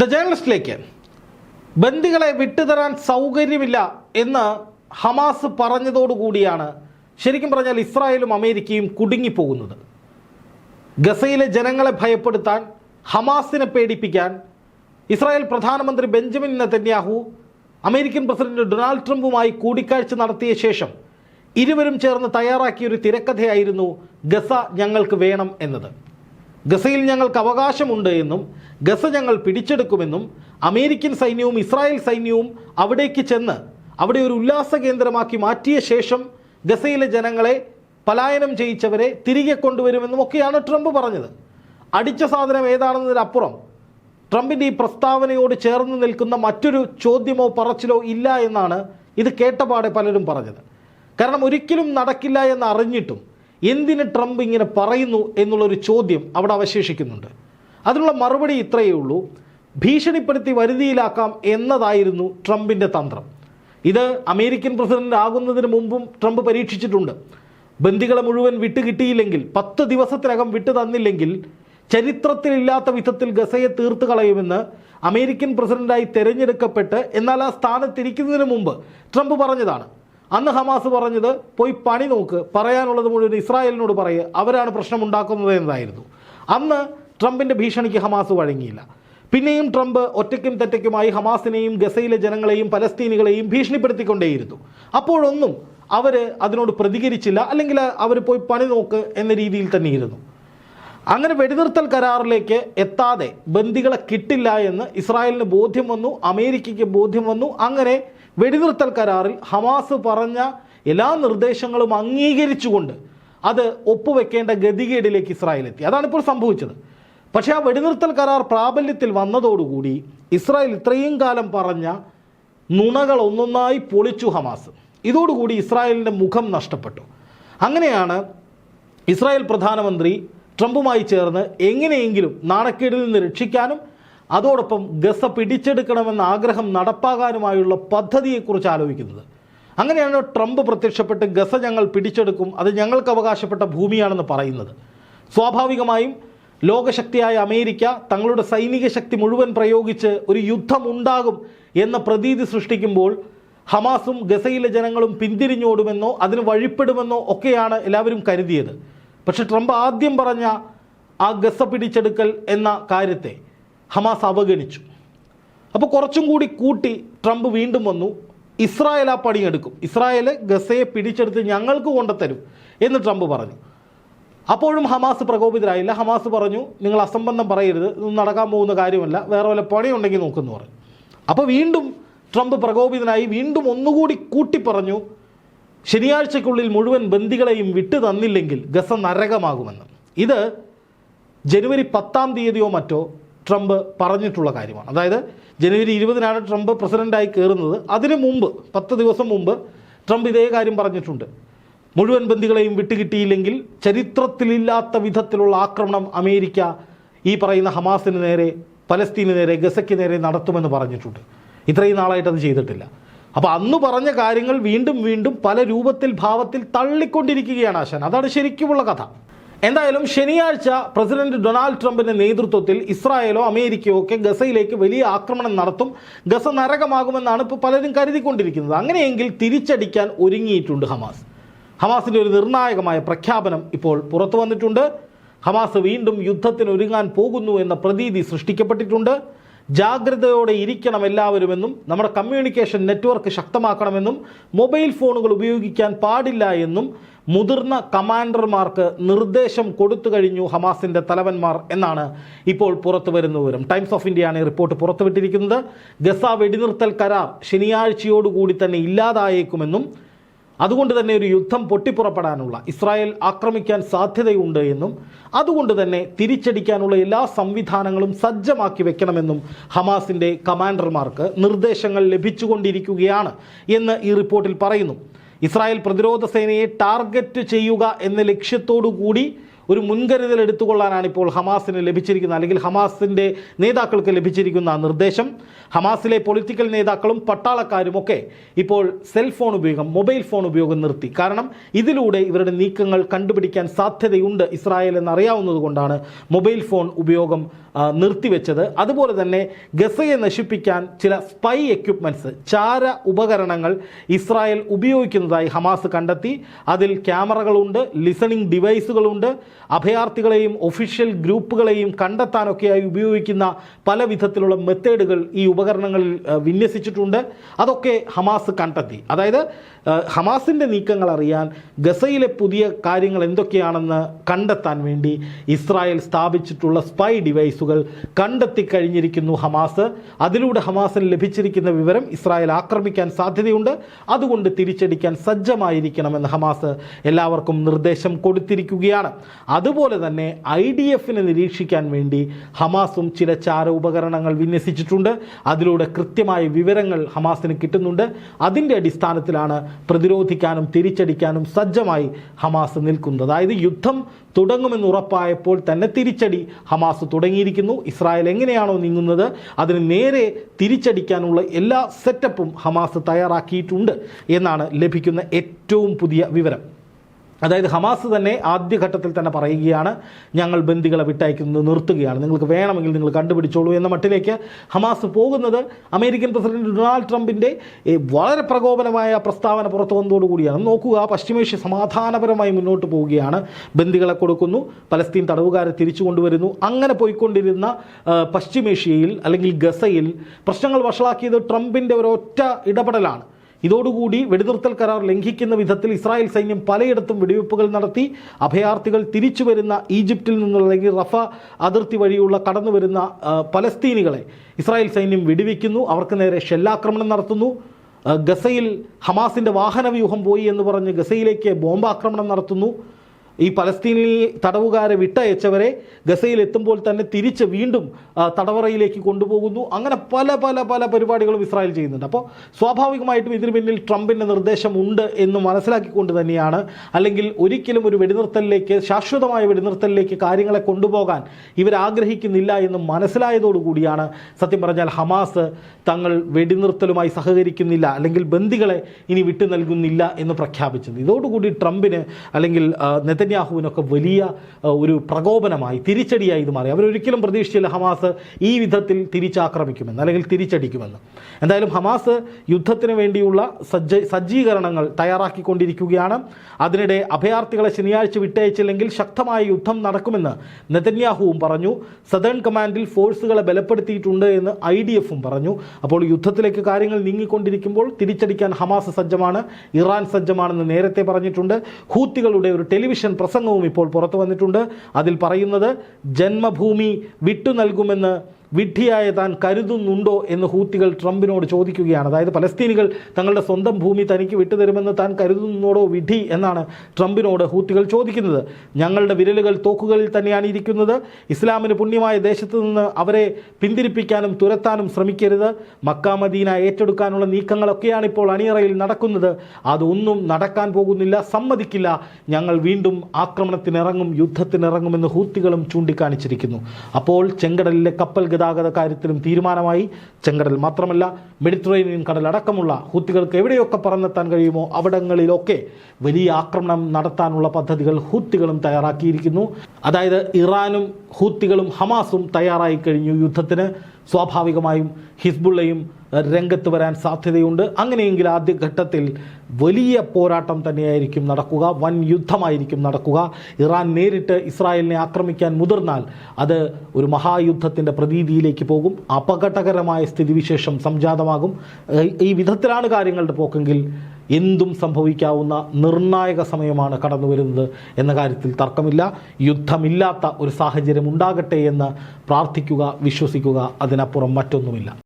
The ജേണലിസ്റ്റിലേക്ക് ബന്ദികളെ വിട്ടുതരാൻ സൗകര്യമില്ല എന്ന് ഹമാസ് പറഞ്ഞതോടുകൂടിയാണ് ശരിക്കും പറഞ്ഞാൽ ഇസ്രായേലും അമേരിക്കയും കുടുങ്ങിപ്പോകുന്നത്. ഗസയിലെ ജനങ്ങളെ ഭയപ്പെടുത്താൻ ഹമാസിനെ പേടിപ്പിക്കാൻ ഇസ്രായേൽ പ്രധാനമന്ത്രി Benjamin Netanyahu American president Donald ട്രംപുമായി കൂടിക്കാഴ്ച നടത്തിയ ശേഷം ഇരുവരും ചേർന്ന് തയ്യാറാക്കിയ ഒരു തിരക്കഥയായിരുന്നു ഗസ ഞങ്ങൾക്ക് വേണം എന്നത്. ഗസയിൽ ഞങ്ങൾക്ക് അവകാശമുണ്ട് എന്നും ഗസ ഞങ്ങൾ പിടിച്ചെടുക്കുമെന്നും അമേരിക്കൻ സൈന്യവും ഇസ്രായേൽ സൈന്യവും അവിടേക്ക് ചെന്ന് അവിടെ ഒരു ഉല്ലാസ കേന്ദ്രമാക്കി മാറ്റിയ ശേഷം ഗസയിലെ ജനങ്ങളെ പലായനം ചെയ്യിച്ചവരെ തിരികെ കൊണ്ടുവരുമെന്നും ഒക്കെയാണ് ട്രംപ് പറഞ്ഞത്. അടിച്ച സാധനം ഏതാണെന്നതിനപ്പുറം ട്രംപിന്റെ ഈ പ്രസ്താവനയോട് ചേർന്ന് നിൽക്കുന്ന മറ്റൊരു ചോദ്യമോ പറച്ചിലോ ഇല്ല എന്നാണ് ഇത് കേട്ടപാടെ പലരും പറഞ്ഞത്. കാരണം ഒരിക്കലും നടക്കില്ല എന്ന് അറിഞ്ഞിട്ടും എന്തിന് ട്രംപ് ഇങ്ങനെ പറയുന്നു എന്നുള്ളൊരു ചോദ്യം അവിടെ അവശേഷിക്കുന്നുണ്ട്. അതിനുള്ള മറുപടി ഇത്രയേ ഉള്ളൂ. ഭീഷണിപ്പെടുത്തി വരുതിയിലാക്കാം എന്നതായിരുന്നു ട്രംപിന്റെ തന്ത്രം. ഇത് അമേരിക്കൻ പ്രസിഡന്റ് ആകുന്നതിന് മുമ്പും ട്രംപ് പരീക്ഷിച്ചിട്ടുണ്ട്. ബന്ദികളെ മുഴുവൻ വിട്ടുകിട്ടിയില്ലെങ്കിൽ പത്ത് ദിവസത്തിനകം വിട്ടു തന്നില്ലെങ്കിൽ ചരിത്രത്തിലില്ലാത്ത വിധത്തിൽ ഗസയെ തീർത്തു കളയുമെന്ന് അമേരിക്കൻ പ്രസിഡന്റായി തെരഞ്ഞെടുക്കപ്പെട്ട് എന്നാൽ ആ സ്ഥാനത്തിരിക്കുന്നതിന് മുമ്പ് ട്രംപ് പറഞ്ഞതാണ്. അന്ന് ഹമാസ് പറഞ്ഞത് പോയി പണി നോക്ക് പറയാനുള്ളത് മുഴുവൻ ഇസ്രായേലിനോട് പറയുക അവരാണ് പ്രശ്നമുണ്ടാക്കുന്നത് എന്നതായിരുന്നു അന്ന് ട്രംപിന്റെ ഭീഷണിക്ക് ഹമാസ് വഴങ്ങിയില്ല. പിന്നെയും ട്രംപ് ഒറ്റയ്ക്കും തെറ്റയ്ക്കുമായി ഹമാസിനെയും ഗസയിലെ ജനങ്ങളെയും പലസ്തീനികളെയും ഭീഷണിപ്പെടുത്തിക്കൊണ്ടേയിരുന്നു. അപ്പോഴൊന്നും അവർ അതിനോട് പ്രതികരിച്ചില്ല അല്ലെങ്കിൽ അവർ പോയി പണി നോക്ക് എന്ന രീതിയിൽ തന്നെയിരുന്നു. അങ്ങനെ വെടിനിർത്തൽ കരാറിലേക്ക് എത്താതെ ബന്ദികളെ കിട്ടില്ല എന്ന് ഇസ്രായേലിന് ബോധ്യം വന്നു അമേരിക്കയ്ക്ക് ബോധ്യം വന്നു. അങ്ങനെ വെടിനിർത്തൽ കരാറിൽ ഹമാസ് പറഞ്ഞ എല്ലാ നിർദ്ദേശങ്ങളും അംഗീകരിച്ചുകൊണ്ട് അത് ഒപ്പുവെക്കേണ്ട ഗതികേടിലേക്ക് ഇസ്രായേൽ എത്തി അതാണ് ഇപ്പോൾ സംഭവിച്ചത്. പക്ഷേ ആ വെടിനിർത്തൽ കരാർ പ്രാബല്യത്തിൽ വന്നതോടുകൂടി ഇസ്രായേൽ ഇത്രയും കാലം പറഞ്ഞ നുണകൾ ഒന്നൊന്നായി പൊളിച്ചു ഹമാസ്. ഇതോടുകൂടി ഇസ്രായേലിന്റെ മുഖം നഷ്ടപ്പെട്ടു. അങ്ങനെയാണ് ഇസ്രായേൽ പ്രധാനമന്ത്രി ട്രംപുമായി ചേർന്ന് എങ്ങനെയെങ്കിലും നാണക്കേടിൽ നിന്ന് രക്ഷിക്കാനും അതോടൊപ്പം ഗസ പിടിച്ചെടുക്കണമെന്ന ആഗ്രഹം നടപ്പാകാനുമായുള്ള പദ്ധതിയെക്കുറിച്ച് ആലോചിക്കുന്നത്. അങ്ങനെയാണ് ട്രംപ് പ്രത്യക്ഷപ്പെട്ട് ഗസ ഞങ്ങൾ പിടിച്ചെടുക്കും അത് ഞങ്ങൾക്ക് അവകാശപ്പെട്ട ഭൂമിയാണെന്ന് പറയുന്നത്. സ്വാഭാവികമായും ലോകശക്തിയായ അമേരിക്ക തങ്ങളുടെ സൈനിക ശക്തി മുഴുവൻ പ്രയോഗിച്ച് ഒരു യുദ്ധമുണ്ടാകും എന്ന പ്രതീതി സൃഷ്ടിക്കുമ്പോൾ ഹമാസും ഗസയിലെ ജനങ്ങളും പിന്തിരിഞ്ഞോടുമെന്നോ അതിന് വഴിപ്പെടുമെന്നോ ഒക്കെയാണ് എല്ലാവരും കരുതിയത്. പക്ഷേ ട്രംപ് ആദ്യം പറഞ്ഞ ആ ഗസ പിടിച്ചെടുക്കൽ എന്ന കാര്യത്തെ ഹമാസ് അവഗണിച്ചു. അപ്പോൾ കുറച്ചും കൂടി കൂട്ടി ട്രംപ് വീണ്ടും വന്നു ഇസ്രായേൽ ആ പണിയെടുക്കും ഇസ്രായേൽ ഗസയെ പിടിച്ചെടുത്ത് ഞങ്ങൾക്ക് കൊണ്ടുത്തരും എന്ന് ട്രംപ് പറഞ്ഞു. അപ്പോഴും ഹമാസ് പ്രകോപിതരായില്ല. ഹമാസ് പറഞ്ഞു നിങ്ങൾ അസംബന്ധം പറയരുത് ഇതൊന്നും നടക്കാൻ പോകുന്ന കാര്യമല്ല വേറെ വല്ല പണിയുണ്ടെങ്കിൽ നോക്കുമെന്ന് പറഞ്ഞു. അപ്പോൾ വീണ്ടും ട്രംപ് പ്രകോപിതനായി വീണ്ടും ഒന്നുകൂടി കൂട്ടി പറഞ്ഞു ശനിയാഴ്ചയ്ക്കുള്ളിൽ മുഴുവൻ ബന്ദികളെയും വിട്ടു തന്നില്ലെങ്കിൽ ഗസ നരകമാകുമെന്ന്. ഇത് ജനുവരി പത്താം തീയതിയോ മറ്റോ ട്രംപ് പറഞ്ഞിട്ടുള്ള കാര്യമാണ്. അതായത് ജനുവരി ഇരുപതിനാണ് ട്രംപ് പ്രസിഡന്റായി കയറുന്നത് അതിനു മുമ്പ് പത്ത് ദിവസം മുമ്പ് ട്രംപ് ഇതേ കാര്യം പറഞ്ഞിട്ടുണ്ട്. മുഴുവൻ ബന്ധികളെയും വിട്ടുകിട്ടിയില്ലെങ്കിൽ ചരിത്രത്തിലില്ലാത്ത വിധത്തിലുള്ള ആക്രമണം അമേരിക്ക ഈ പറയുന്ന ഹമാസിന് നേരെ പലസ്തീന് നേരെ ഗസയ്ക്ക് നേരെ നടത്തുമെന്ന് പറഞ്ഞിട്ടുണ്ട്. ഇത്രയും നാളായിട്ട് അത് ചെയ്തിട്ടില്ല. അപ്പോൾ അന്ന് പറഞ്ഞ കാര്യങ്ങൾ വീണ്ടും വീണ്ടും പല രൂപത്തിൽ ഭാവത്തിൽ തള്ളിക്കൊണ്ടിരിക്കുകയാണ് ആശാൻ. അതാണ് ശരിക്കുമുള്ള കഥ. എന്തായാലും ശനിയാഴ്ച പ്രസിഡന്റ് ഡൊണാൾഡ് ട്രംപിന്റെ നേതൃത്വത്തിൽ ഇസ്രായേലോ അമേരിക്കയോ ഒക്കെ ഗസയിലേക്ക് വലിയ ആക്രമണം നടത്തും. ഗസ നരകമാകുമെന്നാണ് ഇപ്പോൾ പലരും കരുതിക്കൊണ്ടിരിക്കുന്നത്. അങ്ങനെയെങ്കിൽ തിരിച്ചടിക്കാൻ ഒരുങ്ങിയിട്ടുണ്ട് ഹമാസ്. ഹമാസിന്റെ ഒരു നിർണായകമായ പ്രഖ്യാപനം ഇപ്പോൾ പുറത്തു വന്നിട്ടുണ്ട്. ഹമാസ് വീണ്ടും യുദ്ധത്തിന് ഒരുങ്ങാൻ പോകുന്നു എന്ന പ്രതീതി സൃഷ്ടിക്കപ്പെട്ടിട്ടുണ്ട്. ജാഗ്രതയോടെ ഇരിക്കണം എല്ലാവരുമെന്നും നമ്മുടെ കമ്മ്യൂണിക്കേഷൻ നെറ്റ്വർക്ക് ശക്തമാക്കണമെന്നും മൊബൈൽ ഫോണുകൾ ഉപയോഗിക്കാൻ പാടില്ല എന്നും മുതിർന്ന കമാൻഡർമാർക്ക് നിർദ്ദേശം കൊടുത്തു കഴിഞ്ഞു ഹമാസിന്റെ തലവന്മാർ എന്നാണ് ഇപ്പോൾ പുറത്തു വരുന്ന വിവരം. ടൈംസ് ഓഫ് ഇന്ത്യയാണ് ഈ റിപ്പോർട്ട് പുറത്തുവിട്ടിരിക്കുന്നത്. ഗസ വെടിനിർത്തൽ കരാർ ശനിയാഴ്ചയോടുകൂടി തന്നെ ഇല്ലാതായേക്കുമെന്നും അതുകൊണ്ട് തന്നെ ഒരു യുദ്ധം പൊട്ടിപ്പുറപ്പെടാനുള്ള ഇസ്രായേൽ ആക്രമിക്കാൻ സാധ്യതയുണ്ട് എന്നും അതുകൊണ്ട് തന്നെ തിരിച്ചടിക്കാനുള്ള എല്ലാ സംവിധാനങ്ങളും സജ്ജമാക്കി വെക്കണമെന്നും ഹമാസിന്റെ കമാൻഡർമാർക്ക് നിർദ്ദേശങ്ങൾ ലഭിച്ചുകൊണ്ടിരിക്കുകയാണ് എന്ന് ഈ റിപ്പോർട്ടിൽ പറയുന്നു. ഇസ്രായേൽ പ്രതിരോധ സേനയെ ടാർഗറ്റ് ചെയ്യുക എന്ന ലക്ഷ്യത്തോടു കൂടി ഒരു മുൻകരുതൽ എടുത്തുകൊള്ളാനാണ് ഇപ്പോൾ ഹമാസിന് ലഭിച്ചിരിക്കുന്ന അല്ലെങ്കിൽ ഹമാസിന്റെ നേതാക്കൾക്ക് ലഭിച്ചിരിക്കുന്ന നിർദ്ദേശം. ഹമാസിലെ പൊളിറ്റിക്കൽ നേതാക്കളും പട്ടാളക്കാരും ഒക്കെ ഇപ്പോൾ സെൽഫോൺ ഉപയോഗം മൊബൈൽ ഫോൺ ഉപയോഗം നിർത്തി. കാരണം ഇതിലൂടെ ഇവരുടെ നീക്കങ്ങൾ കണ്ടുപിടിക്കാൻ സാധ്യതയുണ്ട് ഇസ്രായേൽ എന്നറിയാവുന്നതുകൊണ്ടാണ് മൊബൈൽ ഫോൺ ഉപയോഗം നിർത്തിവെച്ചത്. അതുപോലെ തന്നെ ഗസയെ നശിപ്പിക്കാൻ ചില സ്പൈ എക്യുപ്മെന്റ്സ് ചാര ഉപകരണങ്ങൾ ഇസ്രായേൽ ഉപയോഗിക്കുന്നതായി ഹമാസ് കണ്ടെത്തി. അതിൽ ക്യാമറകളുണ്ട് ലിസണിംഗ് ഡിവൈസുകളുണ്ട് അഭയാർത്ഥികളെയും ഒഫീഷ്യൽ ഗ്രൂപ്പുകളെയും കണ്ടെത്താനൊക്കെയായി ഉപയോഗിക്കുന്ന പല വിധത്തിലുള്ള മെത്തേഡുകൾ ഈ ഉപകരണങ്ങളിൽ വിന്യസിച്ചിട്ടുണ്ട്. അതൊക്കെ ഹമാസ് കണ്ടെത്തി. അതായത് ഹമാസിന്റെ നീക്കങ്ങൾ അറിയാൻ ഗസയിലെ പുതിയ കാര്യങ്ങൾ എന്തൊക്കെയാണെന്ന് കണ്ടെത്താൻ വേണ്ടി ഇസ്രായേൽ സ്ഥാപിച്ചിട്ടുള്ള സ്പൈ ഡിവൈസുകൾ കണ്ടെത്തി കഴിഞ്ഞിരിക്കുന്നു ഹമാസ്. അതിലൂടെ ഹമാസിന് ലഭിച്ചിരിക്കുന്ന വിവരം ഇസ്രായേൽ ആക്രമിക്കാൻ സാധ്യതയുണ്ട്. അതുകൊണ്ട് തിരിച്ചടിക്കാൻ സജ്ജമായിരിക്കണമെന്ന് ഹമാസ് എല്ലാവർക്കും നിർദ്ദേശം കൊടുത്തിരിക്കുകയാണ്. അതുപോലെ തന്നെ ഐ ഡി എഫിനെ നിരീക്ഷിക്കാൻ വേണ്ടി ഹമാസും ചില ചാര ഉപകരണങ്ങൾ വിന്യസിച്ചിട്ടുണ്ട്. അതിലൂടെ കൃത്യമായ വിവരങ്ങൾ ഹമാസിന് കിട്ടുന്നുണ്ട്. അതിന്റെ അടിസ്ഥാനത്തിലാണ് പ്രതിരോധിക്കാനും തിരിച്ചടിക്കാനും സജ്ജമായി ഹമാസ് നിൽക്കുന്നത്. അതായത് യുദ്ധം തുടങ്ങുമെന്ന് ഉറപ്പായപ്പോൾ തന്നെ തിരിച്ചടി ഹമാസ് തുടങ്ങിയിരിക്കുന്നു. ഇസ്രായേൽ എങ്ങനെയാണോ നീങ്ങുന്നത് അതിന് നേരെ തിരിച്ചടിക്കാനുള്ള എല്ലാ സെറ്റപ്പും ഹമാസ് തയ്യാറാക്കിയിട്ടുണ്ട് എന്നാണ് ലഭിക്കുന്ന ഏറ്റവും പുതിയ വിവരം. അതായത് ഹമാസ് തന്നെ ആദ്യഘട്ടത്തിൽ തന്നെ പറയുകയാണ് ഞങ്ങൾ ബന്ദികളെ വിട്ടയക്കുന്നത് നിർത്തുകയാണ്. നിങ്ങൾക്ക് വേണമെങ്കിൽ നിങ്ങൾ കണ്ടുപിടിച്ചോളൂ. എന്ന മട്ടിലേക്ക് ഹമാസ് പോകുന്നത് അമേരിക്കൻ പ്രസിഡന്റ് ഡൊണാൾഡ് ട്രംപിന്റെ വളരെ പ്രകോപനമായ പ്രസ്താവന പുറത്തു വന്നതോടുകൂടിയാണ് നോക്കുക പശ്ചിമേഷ്യ സമാധാനപരമായി മുന്നോട്ട് പോവുകയാണ്. ബന്ദികളെ കൊടുക്കുന്നു പലസ്തീൻ തടവുകാരെ തിരിച്ചു കൊണ്ടുവരുന്നു. അങ്ങനെ പോയിക്കൊണ്ടിരുന്ന പശ്ചിമേഷ്യയിൽ അല്ലെങ്കിൽ ഗസയിൽ പ്രശ്നങ്ങൾ വഷളാക്കിയത് ട്രംപിന്റെ ഒരൊറ്റ ഇടപെടലാണ്. ഇതോടുകൂടി വെടിനിർത്തൽ കരാർ ലംഘിക്കുന്ന വിധത്തിൽ ഇസ്രായേൽ സൈന്യം പലയിടത്തും വെടിവെപ്പുകൾ നടത്തി അഭയാർത്ഥികൾ തിരിച്ചു വരുന്ന ഈജിപ്തിൽ നിന്നുള്ള അല്ലെങ്കിൽ റഫ അതിർത്തി വഴിയുള്ള കടന്നു വരുന്ന പലസ്തീനികളെ ഇസ്രായേൽ സൈന്യം വെടിവെക്കുന്നു. അവർക്ക് നേരെ ഷെല്ലാക്രമണം നടത്തുന്നു. ഗസയിൽ ഹമാസിന്റെ വാഹനവ്യൂഹം പോയി എന്ന് പറഞ്ഞ് ഗസയിലേക്ക് ബോംബാക്രമണം നടത്തുന്നു. ഈ പലസ്തീനിൽ തടവുകാരെ വിട്ടയച്ചവരെ ഗസയിൽ എത്തുമ്പോൾ തന്നെ തിരിച്ച് വീണ്ടും തടവറയിലേക്ക് കൊണ്ടുപോകുന്നു. അങ്ങനെ പല പല പല പരിപാടികളും ഇസ്രായേൽ ചെയ്യുന്നുണ്ട്. അപ്പോൾ സ്വാഭാവികമായിട്ടും ഇതിന് പിന്നിൽ ട്രംപിന്റെ നിർദ്ദേശമുണ്ട് എന്ന് മനസ്സിലാക്കിക്കൊണ്ട് തന്നെയാണ്. അല്ലെങ്കിൽ ഒരിക്കലും ഒരു വെടിനിർത്തലിലേക്ക് ശാശ്വതമായ വെടിനിർത്തലിലേക്ക് കാര്യങ്ങളെ കൊണ്ടുപോകാൻ ഇവർ ആഗ്രഹിക്കുന്നില്ല എന്ന് മനസ്സിലായതോടുകൂടിയാണ് സത്യം പറഞ്ഞാൽ ഹമാസ് തങ്ങൾ വെടിനിർത്തലുമായി സഹകരിക്കുന്നില്ല അല്ലെങ്കിൽ ബന്ദികളെ ഇനി വിട്ടു നൽകുന്നില്ല എന്ന് പ്രഖ്യാപിച്ചത്. ഇതോടുകൂടി ട്രംപിന് അല്ലെങ്കിൽ നെതന്യാഹുവിനൊക്കെ വലിയ ഒരു പ്രകോപനമായി തിരിച്ചടിയായി ഇത് മാറി. അവരൊരിക്കലും പ്രതീക്ഷിച്ചില്ല ഹമാസ് ഈ വിധത്തിൽ തിരിച്ചാക്രമിക്കുമെന്ന് അല്ലെങ്കിൽ തിരിച്ചടിക്കുമെന്ന്. എന്തായാലും ഹമാസ് യുദ്ധത്തിന് വേണ്ടിയുള്ള സജ്ജ സജ്ജീകരണങ്ങൾ തയ്യാറാക്കിക്കൊണ്ടിരിക്കുകയാണ്. അതിനിടെ അഭയാർത്ഥികളെ ശനിയാഴ്ച വിട്ടയച്ചില്ലെങ്കിൽ ശക്തമായ യുദ്ധം നടക്കുമെന്ന് നെതന്യാഹുവും പറഞ്ഞു. സദേൺ കമാൻഡിൽ ഫോഴ്സുകളെ ബലപ്പെടുത്തിയിട്ടുണ്ട് എന്ന് ഐ ഡി എഫും പറഞ്ഞു. അപ്പോൾ യുദ്ധത്തിലേക്ക് കാര്യങ്ങൾ നീങ്ങിക്കൊണ്ടിരിക്കുമ്പോൾ തിരിച്ചടിക്കാൻ ഹമാസ് സജ്ജമാണ് ഇറാൻ സജ്ജമാണെന്ന് നേരത്തെ പറഞ്ഞിട്ടുണ്ട്. ഹൂത്തികളുടെ ഒരു ടെലിവിഷൻ പ്രസംഗവും ഇപ്പോൾ പുറത്തു വന്നിട്ടുണ്ട്. അതിൽ പറയുന്നത് ജന്മഭൂമി വിട്ടു നൽകുമെന്ന് വിഡ്ഢിയായ താൻ കരുതുന്നുണ്ടോ എന്ന് ഹൂത്തികൾ ട്രംപിനോട് ചോദിക്കുകയാണ്. അതായത് പലസ്തീനികൾ തങ്ങളുടെ സ്വന്തം ഭൂമി തനിക്ക് വിട്ടുതരുമെന്ന് താൻ കരുതുന്നോടോ വിഡ്ഢി എന്നാണ് ട്രംപിനോട് ഹൂത്തികൾ ചോദിക്കുന്നത്. ഞങ്ങളുടെ വിരലുകൾ തോക്കുകളിൽ തന്നെയാണ് ഇരിക്കുന്നത്. ഇസ്ലാമിന് പുണ്യമായ ദേശത്ത് നിന്ന് അവരെ പിന്തിരിപ്പിക്കാനും തുരത്താനും ശ്രമിക്കരുത്. മക്ക മദീന ഏറ്റെടുക്കാനുള്ള നീക്കങ്ങളൊക്കെയാണ് ഇപ്പോൾ അണിയറയിൽ നടക്കുന്നത്. അതൊന്നും നടക്കാൻ പോകുന്നില്ല സമ്മതിക്കില്ല. ഞങ്ങൾ വീണ്ടും ആക്രമണത്തിനിറങ്ങും യുദ്ധത്തിനിറങ്ങുമെന്ന് ഹൂത്തികളും ചൂണ്ടിക്കാണിച്ചിരിക്കുന്നു. അപ്പോൾ ചെങ്കടലിലെ കപ്പൽ ഗതാഗത കാര്യത്തിലും തീരുമാനമായി. ചെങ്കടൽ മാത്രമല്ല മെഡിറ്ററേനിയൻ കടലടക്കമുള്ള ഹൂത്തികൾക്ക് എവിടെയൊക്കെ പറന്നെത്താൻ കഴിയുമോ അവിടങ്ങളിലൊക്കെ വലിയ ആക്രമണം നടത്താനുള്ള പദ്ധതികൾ ഹൂത്തികളും തയ്യാറാക്കിയിരിക്കുന്നു. അതായത് ഇറാനും ഹൂത്തികളും ഹമാസും തയ്യാറായി കഴിഞ്ഞു യുദ്ധത്തിന്. സ്വാഭാവികമായും ഹിസ്ബുള്ളയും രംഗത്ത് വരാൻ സാധ്യതയുണ്ട്. അങ്ങനെയെങ്കിൽ ആദ്യഘട്ടത്തിൽ വലിയ പോരാട്ടം തന്നെയായിരിക്കും നടക്കുക. വൻ യുദ്ധമായിരിക്കും നടക്കുക. ഇറാൻ നേരിട്ട് ഇസ്രായേലിനെ ആക്രമിക്കാൻ മുതിർന്നാൽ അത് ഒരു മഹായുദ്ധത്തിന്റെ പ്രതീതിയിലേക്ക് പോകും. അപകടകരമായ സ്ഥിതിവിശേഷം സംജാതമാകും. ഈ വിധത്തിലാണ് കാര്യങ്ങളുടെ പോക്കെങ്കിൽ എന്തും സംഭവിക്കാവുന്ന നിർണായക സമയമാണ് കടന്നു വരുന്നത് എന്ന കാര്യത്തിൽ തർക്കമില്ല. യുദ്ധമില്ലാത്ത ഒരു സാഹചര്യം ഉണ്ടാകട്ടെ എന്ന് പ്രാർത്ഥിക്കുക വിശ്വസിക്കുക അതിനപ്പുറം മറ്റൊന്നുമില്ല.